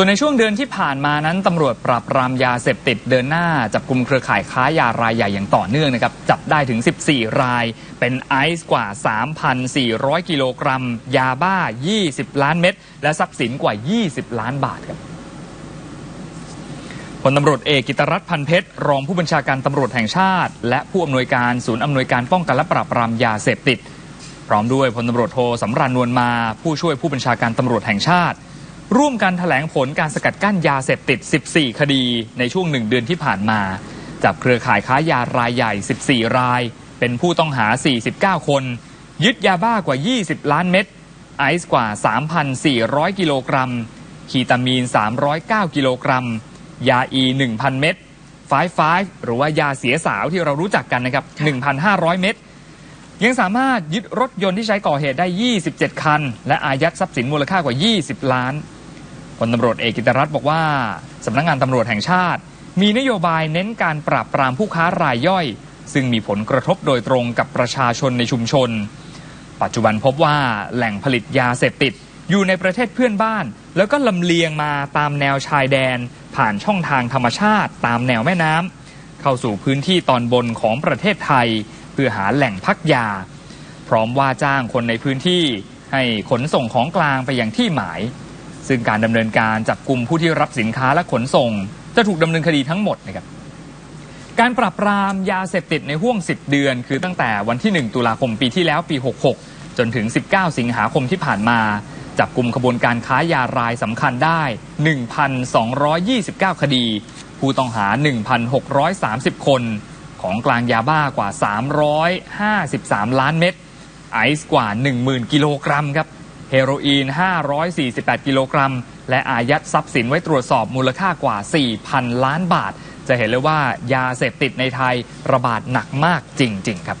ส่วนในช่วงเดือนที่ผ่านมานั้นตำรวจปราบปรามยาเสพติดเดินหน้า จับกลุ่มเครือข่ายค้ายารายใหญ่อย่างต่อเนื่องนะครับ จับได้ถึง 14 ราย เป็นไอซ์กว่า 3,400 กิโลกรัม ยาบ้า 20 ล้านเม็ด และทรัพย์สินกว่า 20 ล้านบาทครับพลตำรวจเอกกิตรัตพันเพชร รองผู้บัญชาการตำรวจแห่งชาติ และผู้อำนวยการศูนย์อำนวยการป้องกันและปราบปรามยาเสพติด พร้อมด้วยพลตำรวจโทสำรานนวลมา ผู้ช่วยผู้บัญชาการตำรวจแห่งชาติ ร่วมกันถแถลงผลการสกัดกั้นยาเสพติด 14 คดีในช่วงหนึ่งเดือนที่ผ่านมา จับเครือข่ายค้ายารายใหญ่ 14 ราย เป็นผู้ต้องหา 49 คน ยึดยาบ้ากว่า 20 ล้านเม็ดไอซ์กว่า 3,400 กิโลกรัม คีตามีน 309 กิโลกรัม ยาอี 1,000 เม็ดไฟไฟหรือว่ายาเสียสาวที่เรารู้จักกันนะครับ 1,500 เม็ดยังสามารถยึดรถยนต์ที่ใช้ก่อเหตุได้ 27 คัน และอายัดทรัพย์สินมูลค่ากว่า 20 ล้าน พลตำรวจเอกกิตรัตน์บอกว่าสำนักงงานตำรวจแห่งชาติ มีนโยบายเน้นการปราบปรามผู้ค้ารายย่อย ซึ่งมีผลกระทบโดยตรงกับประชาชนในชุมชน ปัจจุบันพบว่าแหล่งผลิตยาเสพติด อยู่ในประเทศเพื่อนบ้าน แล้วก็ลำเลียงมาตามแนวชายแดน ผ่านช่องทางธรรมชาติ ตามแนวแม่น้ำเข้าสู่พื้นที่ตอนบนของประเทศไทย เพื่อหาแหล่งพักยา พร้อมว่าจ้างคนในพื้นที่ให้ขนส่งของกลางไปยังที่หมาย ซึ่งการดำเนินการจับกลุ่มผู้ที่รับสินค้าและขนส่ง จะถูกดำเนินคดีทั้งหมดนะครับการปราบปรามยาเสพติดในห่วง 10 เดือน คือตั้งแต่วันที่ 1 ตุลาคมปีที่แล้วปี 66 จนถึง 19 สิงหาคมที่ผ่านมา จับกลุ่มขบวนการค้ายารายสำคัญได้ 1,229 คดี ผู้ต้องหา 1,630 คน ของกลางยาบ้ากว่า 353 ล้านเม็ดไอซ์กว่า 10,000 กิโลกรัมครับ เฮโรอีน 548 กิโลกรัม และอายัดทรัพย์สินไว้ตรวจสอบมูลค่ากว่า 4,000 ล้านบาท จะเห็นเลยว่ายาเสพติดในไทยระบาดหนักมากจริง ๆ ครับ